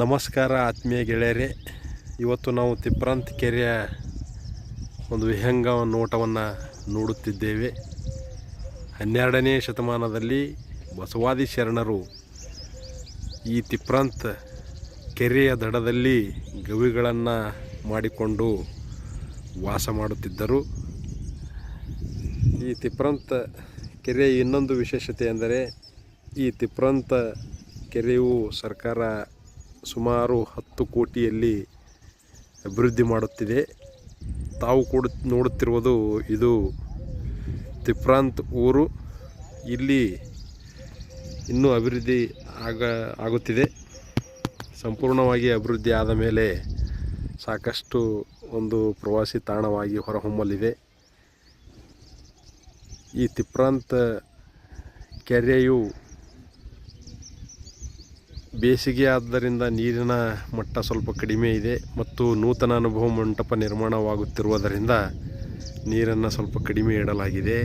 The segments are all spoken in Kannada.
ನಮಸ್ಕಾರ ಆತ್ಮೀಯ ಗೆಳೆಯರೇ. ಇವತ್ತು ನಾವು ತಿಪ್ರಾಂತ್ ಕೆರೆಯ ಒಂದು ವಿಹಂಗ ನೋಟವನ್ನು ನೋಡುತ್ತಿದ್ದೇವೆ. ಹನ್ನೆರಡನೇ ಶತಮಾನದಲ್ಲಿ ಬಸವಾದಿ ಶರಣರು ಈ ತಿಪ್ರಾಂತ್ ಕೆರೆಯ ದಡದಲ್ಲಿ ಗವಿಗಳನ್ನು ಮಾಡಿಕೊಂಡು ವಾಸ ಮಾಡುತ್ತಿದ್ದರು. ಈ ತಿಪ್ರಾಂತ್ ಕೆರೆಯ ಇನ್ನೊಂದು ವಿಶೇಷತೆ ಎಂದರೆ ಈ ತಿಪ್ರಾಂತ ಕೆರೆಯು ಸರ್ಕಾರ ಸುಮಾರು ಹತ್ತು ಕೋಟಿಯಲ್ಲಿ ಅಭಿವೃದ್ಧಿ ಮಾಡುತ್ತಿದೆ. ತಾವು ಕೂಡ ನೋಡುತ್ತಿರುವುದು ಇದು ತಿಪ್ರಾಂತ್ ಊರು. ಇಲ್ಲಿ ಇನ್ನೂ ಅಭಿವೃದ್ಧಿ ಆಗ, ಆಗುತ್ತಿದೆ. ಸಂಪೂರ್ಣವಾಗಿ ಅಭಿವೃದ್ಧಿ ಆದ ಮೇಲೆ ಸಾಕಷ್ಟು ಒಂದು ಪ್ರವಾಸಿ ತಾಣವಾಗಿ ಹೊರಹೊಮ್ಮಲಿದೆ. ಈ ತಿಪ್ರಾಂತ ಕೆರೆಯು ಬೇಸಿಗೆ ಆದ್ದರಿಂದ ನೀರಿನ ಮಟ್ಟ ಸ್ವಲ್ಪ ಕಡಿಮೆ ಇದೆ ಮತ್ತು ನೂತನ ಅನುಭವ ಮಂಟಪ ನಿರ್ಮಾಣವಾಗುತ್ತಿರುವುದರಿಂದ ನೀರನ್ನು ಸ್ವಲ್ಪ ಕಡಿಮೆ ಇಡಲಾಗಿದೆ.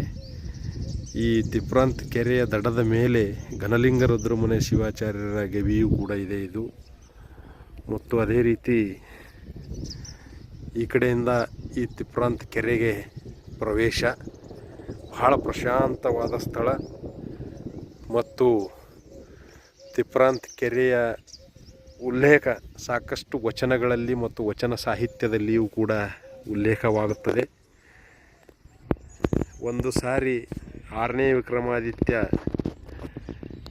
ಈ ತಿಪ್ರಾಂತ್ ಕೆರೆಯ ದಡದ ಮೇಲೆ ಘನಲಿಂಗ ರುದ್ರಮನೆ ಶಿವಾಚಾರ್ಯರ ಗವಿಯೂ ಕೂಡ ಇದೆ ಇದು. ಮತ್ತು ಅದೇ ರೀತಿ ಈ ಕಡೆಯಿಂದ ಈ ತಿಪ್ರಾಂತ್ ಕೆರೆಗೆ ಪ್ರವೇಶ. ಬಹಳ ಪ್ರಶಾಂತವಾದ ಸ್ಥಳ. ಮತ್ತು ತಿಪ್ರಾಂತ್ ಕೆರೆಯ ಉಲ್ಲೇಖ ಸಾಕಷ್ಟು ವಚನಗಳಲ್ಲಿ ಮತ್ತು ವಚನ ಸಾಹಿತ್ಯದಲ್ಲಿಯೂ ಕೂಡ ಉಲ್ಲೇಖವಾಗುತ್ತದೆ. ಒಂದು ಸಾರಿ ಆರನೇ ವಿಕ್ರಮಾದಿತ್ಯ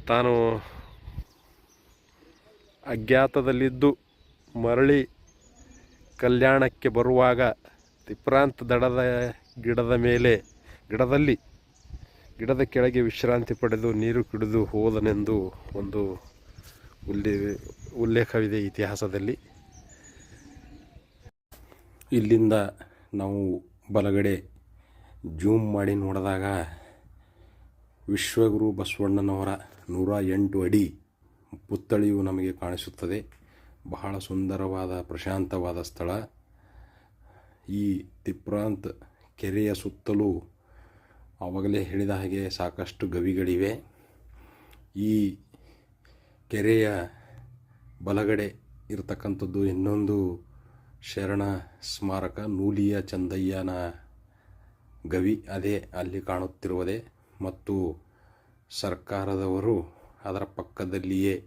ತಾನು ಅಜ್ಞಾತದಲ್ಲಿದ್ದು ಮರಳಿ ಕಲ್ಯಾಣಕ್ಕೆ ಬರುವಾಗ ತಿಪ್ರಾಂತ್ ದಡದ ಗಿಡದ ಮೇಲೆ, ಗಿಡದಲ್ಲಿ ಗಿಡದ ಕೆಳಗೆ ವಿಶ್ರಾಂತಿ ಪಡೆದು ನೀರು ಕುಡಿದು ಹೋದನೆಂದು ಒಂದು ಉಲ್ಲೇ, ಉಲ್ಲೇಖವಿದೆ ಇತಿಹಾಸದಲ್ಲಿ. ಇಲ್ಲಿಂದ ನಾವು ಬಲಗಡೆ ಜೂಮ್ ಮಾಡಿ ನೋಡಿದಾಗ ವಿಶ್ವಗುರು ಬಸವಣ್ಣನವರ ನೂರ ಎಂಟು ಅಡಿ ಪುತ್ಥಳಿಯು ನಮಗೆ ಕಾಣಿಸುತ್ತದೆ. ಬಹಳ ಸುಂದರವಾದ, ಪ್ರಶಾಂತವಾದ ಸ್ಥಳ. ಈ ತಿಪ್ರಾಂತ್ ಕೆರೆಯ ಸುತ್ತಲೂ ಆವಾಗಲೇ ಹೇಳಿದ ಹಾಗೆ ಸಾಕಷ್ಟು ಗವಿಗಳಿವೆ. ಈ ಕೆರೆಯ ಬಲಗಡೆ ಇರತಕ್ಕಂಥದ್ದು ಇನ್ನೊಂದು ಶರಣ ಸ್ಮಾರಕ, ನೂಲಿಯ ಚಂದಯ್ಯನ ಗವಿ. ಅದೇ ಅಲ್ಲಿ ಕಾಣುತ್ತಿರುವುದೇ. ಮತ್ತು ಸರ್ಕಾರದವರು ಅದರ ಪಕ್ಕದಲ್ಲಿಯೇ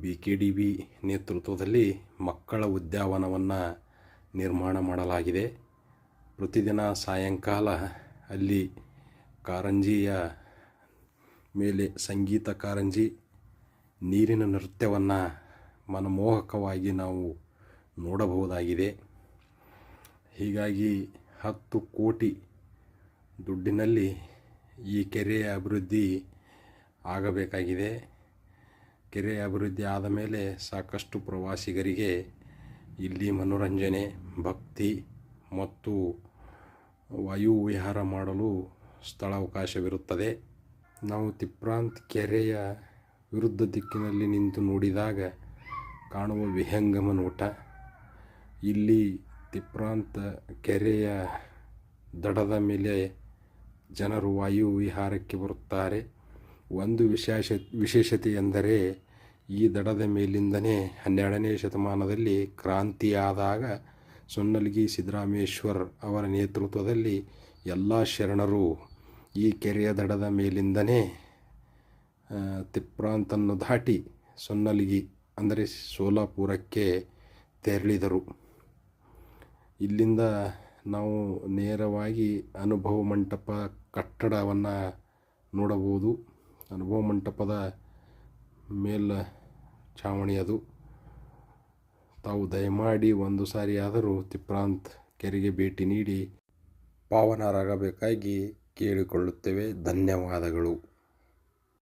ಬಿ ಕೆ ಡಿ ಬಿ ನೇತೃತ್ವದಲ್ಲಿ ಮಕ್ಕಳ ಉದ್ಯಾನವನವನ್ನು ನಿರ್ಮಾಣ ಮಾಡಲಾಗಿದೆ. ಪ್ರತಿದಿನ ಸಾಯಂಕಾಲ ಅಲ್ಲಿ ಕಾರಂಜಿಯ ಮೇಲೆ ಸಂಗೀತ ಕಾರಂಜಿ, ನೀರಿನ ನೃತ್ಯವನ್ನು ಮನಮೋಹಕವಾಗಿ ನಾವು ನೋಡಬಹುದಾಗಿದೆ. ಹೀಗಾಗಿ ಹತ್ತು ಕೋಟಿ ದುಡ್ಡಿನಲ್ಲಿ ಈ ಕೆರೆಯ ಅಭಿವೃದ್ಧಿ ಆಗಬೇಕಾಗಿದೆ. ಕೆರೆಯ ಅಭಿವೃದ್ಧಿ ಆದ ಮೇಲೆ ಸಾಕಷ್ಟು ಪ್ರವಾಸಿಗರಿಗೆ ಇಲ್ಲಿ ಮನೋರಂಜನೆ, ಭಕ್ತಿ ಮತ್ತು ವಾಯು ವಿಹಾರ ಮಾಡಲು ಸ್ಥಳಾವಕಾಶವಿರುತ್ತದೆ. ನಾವು ತಿಪ್ರಾಂತ್ ಕೆರೆಯ ವಿರುದ್ಧ ದಿಕ್ಕಿನಲ್ಲಿ ನಿಂತು ನೋಡಿದಾಗ ಕಾಣುವ ವಿಹಂಗಮ ನೋಟ. ಇಲ್ಲಿ ತಿಪ್ರಾಂತ ಕೆರೆಯ ದಡದ ಮೇಲೆ ಜನರು ವಾಯು ವಿಹಾರಕ್ಕೆ ಬರುತ್ತಾರೆ. ಒಂದು ವಿಶೇಷ, ವಿಶೇಷತೆ ಎಂದರೆ ಈ ದಡದ ಮೇಲಿಂದನೇ ಹನ್ನೆರಡನೇ ಶತಮಾನದಲ್ಲಿ ಕ್ರಾಂತಿಯಾದಾಗ ಸೊನ್ನಲ್ಗಿ ಸಿದ್ದರಾಮೇಶ್ವರ್ ಅವರ ನೇತೃತ್ವದಲ್ಲಿ ಎಲ್ಲ ಶರಣರು ಈ ಕೆರೆಯ ದಡದ ಮೇಲಿಂದನೇ ತಿಪ್ರಾಂತನ್ನು ದಾಟಿ ಸೊನ್ನಲ್ಗಿ, ಅಂದರೆ ಸೋಲಾಪುರಕ್ಕೆ ತೆರಳಿದರು. ಇಲ್ಲಿಂದ ನಾವು ನೇರವಾಗಿ ಅನುಭವ ಮಂಟಪ ಕಟ್ಟಡವನ್ನು ನೋಡಬಹುದು. ಅನುಭವ ಮಂಟಪದ ಮೇಲ್ ಛಾವಣಿ ಅದು. ತಾವು ದಯಮಾಡಿ ಒಂದು ಸಾರಿ ಆದರೂ ತಿಪ್ರಾಂತ್ ಕೆರೆಗೆ ಭೇಟಿ ನೀಡಿ ಪಾವನರಾಗಬೇಕಾಗಿ ಕೇಳಿಕೊಳ್ಳುತ್ತೇವೆ. ಧನ್ಯವಾದಗಳು.